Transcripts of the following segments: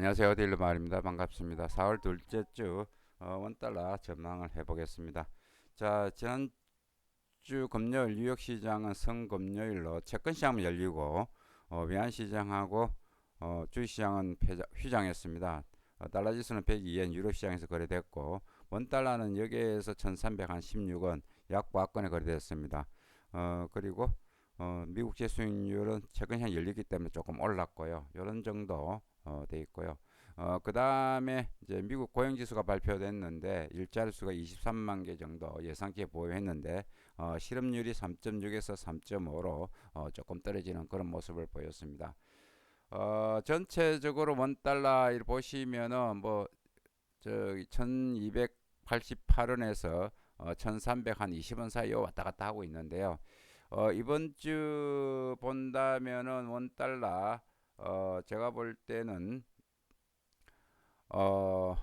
안녕하세요. 딜러 마을입니다. 반갑습니다. 4월 둘째 주 어, 원달러 전망을 해보겠습니다. 자, 지난주 금요일 뉴욕 시장은 성금요일로 채권 시장은 열리고 어, 외환 시장하고 어, 주식 시장은 휘장했습니다. 어, 달러 지수는 102엔 유로 시장에서 거래됐고 원달러는 여기에서 1316원 약보합권에 거래됐습니다. 어, 그리고 어, 미국 재수익률은 채권 시장 열리기 때문에 조금 올랐고요. 이런 정도 어, 돼 있고요. 어, 그 다음에 이제 미국 고용지수가 발표됐는데 일자리 수가 23만 개 정도 예상치에 보유했는데 어, 실업률이 3.6에서 3.5로 어, 조금 떨어지는 그런 모습을 보였습니다. 어, 전체적으로 원 달러를 보시면은 뭐 저기 1288원에서 어, 1300한 20원 사이에 왔다 갔다 하고 있는데요. 어, 이번 주 본다면은 원 달러 어, 제가 볼 때는 어,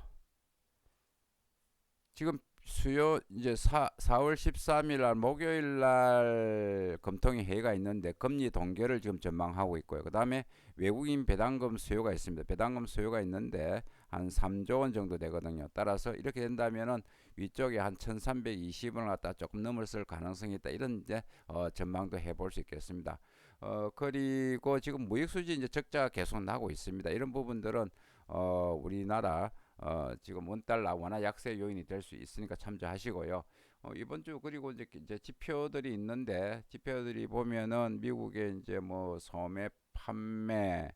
지금 수요 이제 4, 4월 13일 날 목요일 날 검통위 회의가 있는데 금리 동결을 지금 전망하고 있고요. 그다음에 외국인 배당금 수요가 있습니다. 배당금 수요가 있는데 한 3조 원 정도 되거든요. 따라서 이렇게 된다면은 위쪽에 한 1320원을 갖다 조금 넘었을 가능성이 있다. 이런 이제 어, 전망도 해볼 수 있겠습니다. 어, 그리고 지금 무역 수지 이제 적자가 계속 나고 있습니다. 이런 부분들은 어, 우리나라 어, 지금 원달러 완화 약세 요인이 될 수 있으니까 참조하시고요. 어, 이번 주 그리고 이제, 이제 지표들이 있는데 지표들이 보면은 미국의 이제 뭐 소매 판매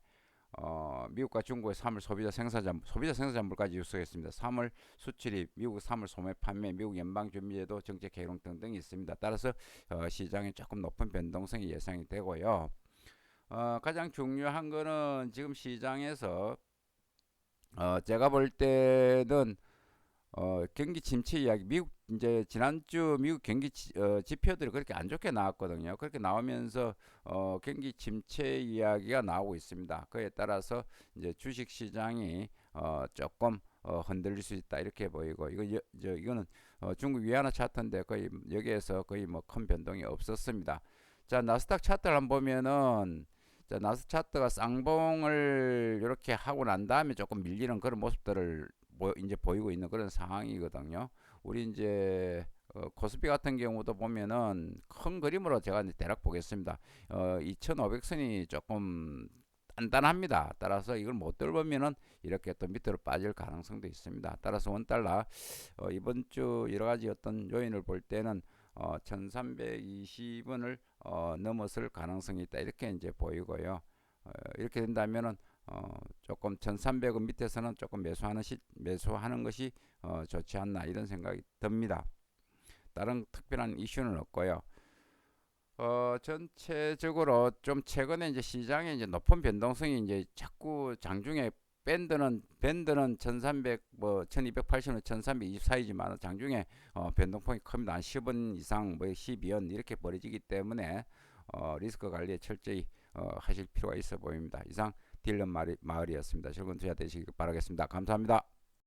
어, 미국과 중국의 3월 소비자 생산자 소비자 생산자 물까지 유수했습니다. 3월 수출이 미국 3월 소매 판매, 미국 연방 준비제도 정책 계획 등등이 있습니다. 따라서 어, 시장에 조금 높은 변동성이 예상이 되고요. 어, 가장 중요한 거는 지금 시장에서 어, 제가 볼 때는 어, 경기 침체 이야기, 미국 이제 지난주 미국 경기 지, 어, 지표들이 그렇게 안 좋게 나왔거든요. 그렇게 나오면서 어, 경기 침체 이야기가 나오고 있습니다. 그에 따라서 이제 주식 시장이 어, 조금 어, 흔들릴 수 있다 이렇게 보이고 이거 여, 저 이거는 어, 중국 위안화 차트인데 거의 여기에서 거의 뭐 큰 변동이 없었습니다. 자 나스닥 차트를 한번 보면은 자 나스 차트가 쌍봉을 이렇게 하고 난 다음에 조금 밀리는 그런 모습들을 보, 이제 보이고 있는 그런 상황이거든요. 우리 이제 어, 코스피 같은 경우도 보면은 큰 그림으로 제가 이제 대략 보겠습니다. 어, 2,500선이 조금 단단합니다. 따라서 이걸 못 들보면은 이렇게 또 밑으로 빠질 가능성도 있습니다. 따라서 원달러 어, 이번 주 여러 가지 어떤 요인을 볼 때는 어, 1320원을 어, 넘었을 가능성이 있다. 이렇게 이제 보이고요. 어, 이렇게 된다면은 어, 조금 1300원 밑에서는 조금 매수하는 시, 매수하는 것이 어, 좋지 않나 이런 생각이 듭니다. 다른 특별한 이슈는 없고요. 어, 전체적으로 좀 최근에 이제 시장에 이제 높은 변동성이 이제 자꾸 장중에 밴드는 밴드는 1300 뭐 1280원 1320 사이지만 장중에 어, 변동폭이 큽니다. 한 10원 이상 뭐 12원 이렇게 벌어지기 때문에 어, 리스크 관리에 철저히 어, 하실 필요가 있어 보입니다. 이상 딜런 마을이었습니다. 즐거운 투자 되시길 바라겠습니다. 감사합니다.